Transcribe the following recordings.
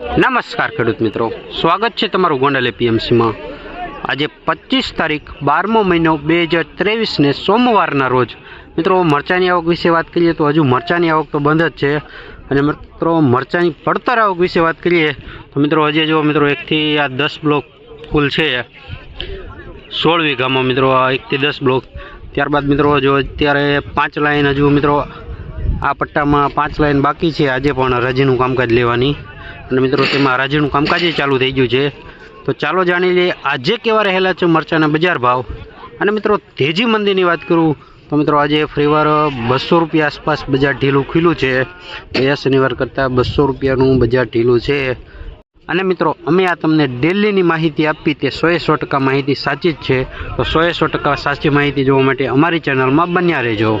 નમસ્કાર ખેડૂત મિત્રો. સ્વાગત છે તમારું ગોંડલ એપીએમસીમાં. આજે પચીસ તારીખ, બારમો મહિનો, બે હજાર ત્રેવીસને સોમવારના રોજ. મિત્રો, મરચાની આવક વિશે વાત કરીએ તો હજુ મરચાની આવક તો બંધ જ છે. અને મિત્રો, મરચાની પડતર આવક વિશે વાત કરીએ તો મિત્રો, હજી જો મિત્રો, એકથી આ દસ બ્લોક ફૂલ છે. સોળ વીઘામાં મિત્રો, આ એકથી દસ બ્લોક. ત્યારબાદ મિત્રો, જો અત્યારે પાંચ લાઈન હજુ મિત્રો, આ પટ્ટામાં પાંચ લાઈન બાકી છે. આજે પણ રજીનું કામકાજ લેવાની. અને મિત્રો, તેમાં રાજીનું કામકાજ ચાલુ થઈ ગયું છે. તો ચાલો જાણી લઈએ, આજે કેવા રહેલા છે મરચાના બજાર ભાવ? અને મિત્રો, તેજી મંદીની વાત કરું, તો મિત્રો, આજે ફરીવાર બસો રૂપિયા આસપાસ બજાર ઢીલું ખીલું છે. ગયા શનિવાર કરતાં બસો રૂપિયાનું બજાર ઢીલું છે. અને મિત્રો, અમે આ તમને ડેલીની માહિતી આપી તે સોએ સો ટકા માહિતી સાચી જ છે. તો સોએ સો ટકા સાચી માહિતી જોવા માટે અમારી ચેનલમાં બન્યા રહેજો.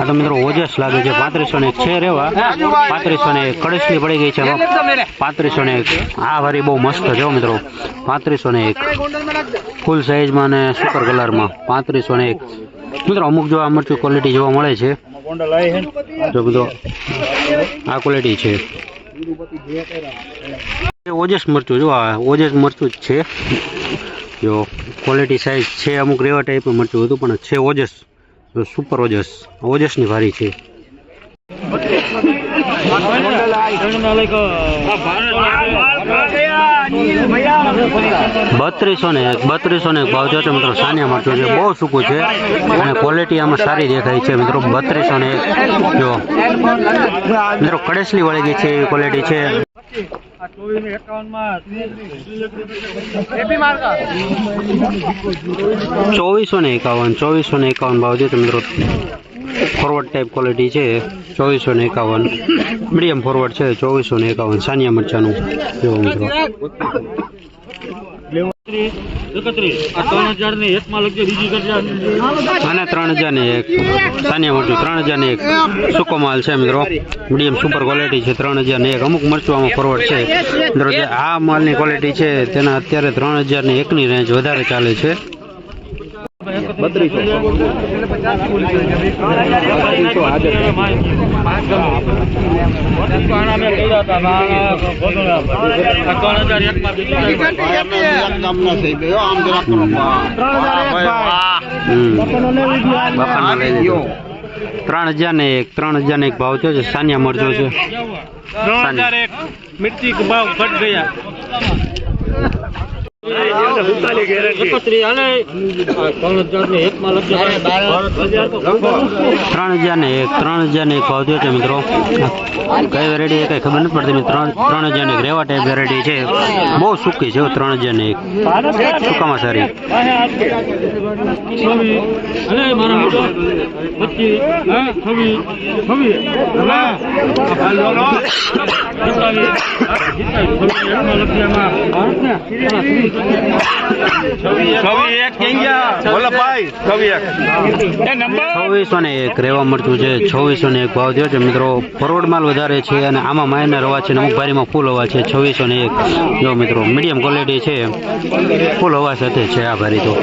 આ તો મિત્રો ઓજસ લાગે છે. પાંત્રીસો ને એક છે રેવા. પાંત્રીસો ને કડસલી પડી ગઈ છે. પાંત્રીસો ને એક. આ વારી બહુ મસ્ત છે મિત્રો. પાંત્રીસો ને એક. ફૂલ સાઇઝમાં અને સુપર કલરમાં. પાંત્રીસો ને એક. મિત્રો અમુક જો આ મરચું ક્વોલિટી જોવા મળે છે. જો મિત્રો, આ ક્વોલિટી છે. ઓજસ મરચું જો આ ઓજસ મરચું જ છે. જો ક્વોલિટી સાઇઝ છે, અમુક રેવા ટાઈપનું મરચું હતું, પણ છે ઓજસ. સુપર ઓજસ ઓજસની ભારી છે બત્રીસો ને એક બત્રીસો ને એક ભાવ છે મિત્રો સાનિયા મરચું છે બહુ સૂકું છે અને ક્વોલિટી આમાં સારી દેખાય છે મિત્રો બત્રીસો ને જો મિત્રો કડેસલી વળી ગઈ છે એવી ક્વોલિટી છે ચોવીસો ને એકાવન ચોવીસો ને એકાવન ભાવ છે તો મિત્રો. ફોરવર્ડ ટાઈપ ક્વોલિટી છે ચોવીસો ને એકાવન. મીડિયમ ફોરવર્ડ છે ચોવીસો ને એકાવન. સાનિયા મરચાનું. જો મિત્રો. અને ત્રણ હજાર ને એક. સાનિયા મરચું ત્રણ હજાર એક. સૂકો માલ છે મિત્રો. મીડિયમ સુપર ક્વોલિટી છે ત્રણ હજાર એક. અમુક મરચું આમાં છે. મિત્રો, જે આ માલની ક્વોલિટી છે, તેના અત્યારે ત્રણ હજાર એકની રેન્જ વધારે ચાલે છે. ત્રણ હજાર. ત્રણ ને એક ત્રણ હજાર ને એક ભાવ થયો છે. સાનિયા મરચો છે. ત્રણ હજાર એક. મિર્ચી ભાવ ઘટ ગયા. ત્રણ હજાર ને એક, ત્રણ હજાર ને એક ભાવ થયો છે મિત્રો. કઈ વેરાયટી કઈ ખબર નથી પડતી ત્રણ ત્રણ હજાર ને રેવા ટાઈપ વેરાયટી છે. બહુ સૂકી છે ત્રણ હજાર ને એક. સૂકામાં સારી. છવ્વીસ. છવ્વીસ ને એક રેવા મરચું છે. છવ્વીસો ને એક ભાવ થયો છે. મિત્રો, ફોરવર્ડ માલ વધારે છે અને આમાં માઇનર હવા છે અમુક ભારીમાં ફૂલ હવા છે. છવ્વીસો ને એક. જો મિત્રો, મીડિયમ ક્વોલિટી છે. ફૂલ હવા સાથે છે આ ભારી તો.